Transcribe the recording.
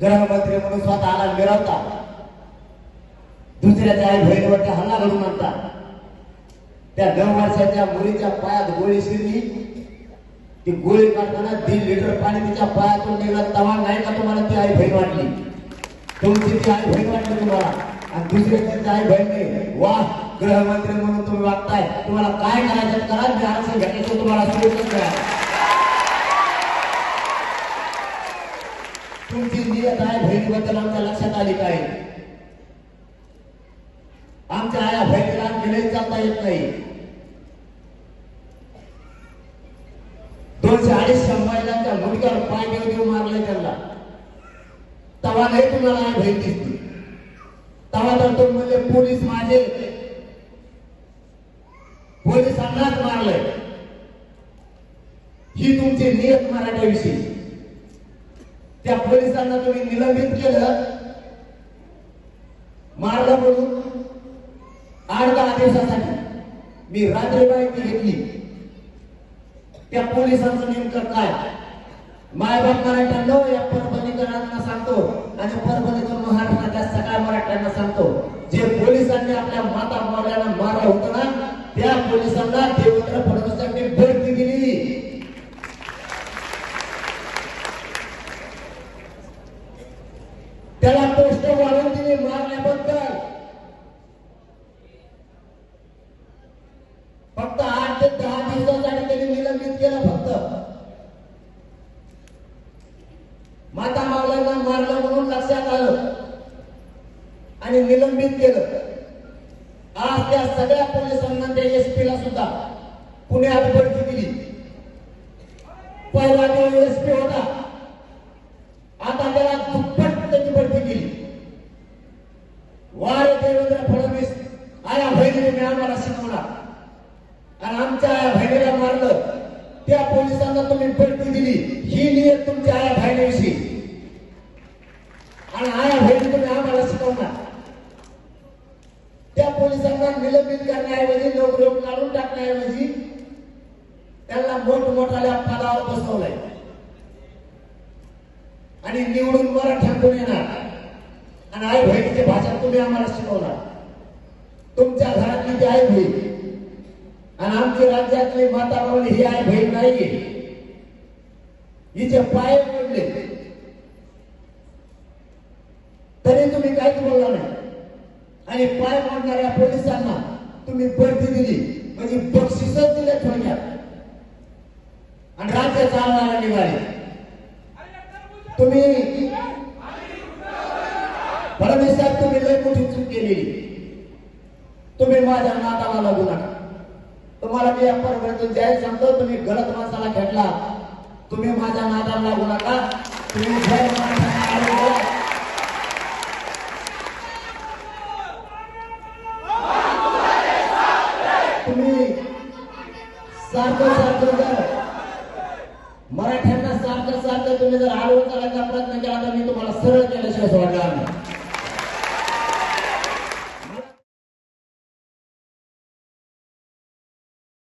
गृहमंत्री म्हणून स्वतःला मिरवतात दुसऱ्याच्या आई बहिणीवरती हल्ला घडून आणतात त्या नऊ वर्षाच्या मुलीच्या पायात गोळी शिरली. ती गोळी काढताना दीड लिटर पाणी तिच्या पायातून निघालं. तवा नाही का तुम्हाला ती आई बहीण वाटली? तुमची ती आई बहीण वाटली तुम्हाला? आणि दुसऱ्याची आई बहीण नाही वा गृहमंत्री म्हणून तुम्ही वागताय. तुम्हाला काय करायचं? करा मी आरक्षण घ्यायचं तुम्हाला सुरू करा तुमची नियत आमच्या लक्षात आली काय? आमच्या आया बहिणीला गेले चालता येत नाही. दोनशे अडीचशे महिलांच्या मुलग्यावर पाय देऊ देऊ मारले त्यांना. तवा नाही तुम्हाला आई बहीण दिसली तवा तर तो म्हणजे पोलीस माझे. पोलिसांनाच मारलंय. ही तुमची नियत मराठ्याविषयी. त्या पोलिसांना तुम्ही निलंबित केलं. मारला म्हणून. आठ दहा दिवसासाठी मी रात्री माहिती घेतली. त्या पोलिसांचं नेमकं काय? मायबाप मराठ्यांना या परभणीकरांना सांगतो आणि परभणीकर महाराष्ट्राच्या सकाळ मराठ्यांना सांगतो. जे पोलिसांनी आपल्या माता मावल्यांना मारलं होतं ना त्या पोलिसांना देवेंद्र फडणवीसांनी बढती दिली. त्याला पोस्ट वाढून दिली मारण्याबद्दल. फक्त आठ ते दहा दिवसासाठी त्यांनी निलंबित केलं फक्त. माता मावल्यांना मारलं म्हणून लक्षात आलं. आणि निलंबित केलं. आज त्या सगळ्या पोलिसांना त्या एसपी ला सुद्धा पुण्यात बढती दिली. पहिला तो एसपी होता. वारे देवेंद्र फडणवीस आया बहिणीने मी आम्हाला शिकवला आणि आमच्या आया बहिणीला मारलं त्या पोलिसांना तुम्ही बढती दिली. ही नियत तुमच्या आया बहिणीविषयी आणि आया बहिणी तुम्ही आम्हाला शिकवणार. त्या पोलिसांना निलंबित करण्याऐवजी नोकरी काढून टाकण्याऐवजी त्यांना मोठमोठाल्या पदावर बसवलंय. आणि निवडून मराठ्यातून येणार. आणि आई बहिणीची भाषा तुम्ही आम्हाला शिकवणार तुमच्या घरातली ती आई बहीण. आणि आमची राज्यातली माता म्हणून ही आई बहीण नाहीये. हिचे पाय पडले. तरी तुम्ही काहीच बोलला नाही. आणि पाय मोडणाऱ्या पोलिसांना तुम्ही बढती दिली. म्हणजे बक्षिसच दिले थोडक्यात. आणि राज्य चालणारा निघाले. तुम्ही फडणवीस साहेब तुम्ही लय मोठी चूक केलेली. तुम्ही माझ्या नाताला लागू नका. तुम्हाला मी या परपर्यंत जाहीर सांगतो तुम्ही गलत माणसाला घेतला तुम्ही माझ्या नादाला लागू नका. तुम्ही जय तुम्ही सारखं सारखं जर मराठ्यांना सारखं सारखं तुम्ही जर आडवं करायचा प्रयत्न केला तर मी तुम्हाला सरळ केल्याशिवाय सोडणार नाही.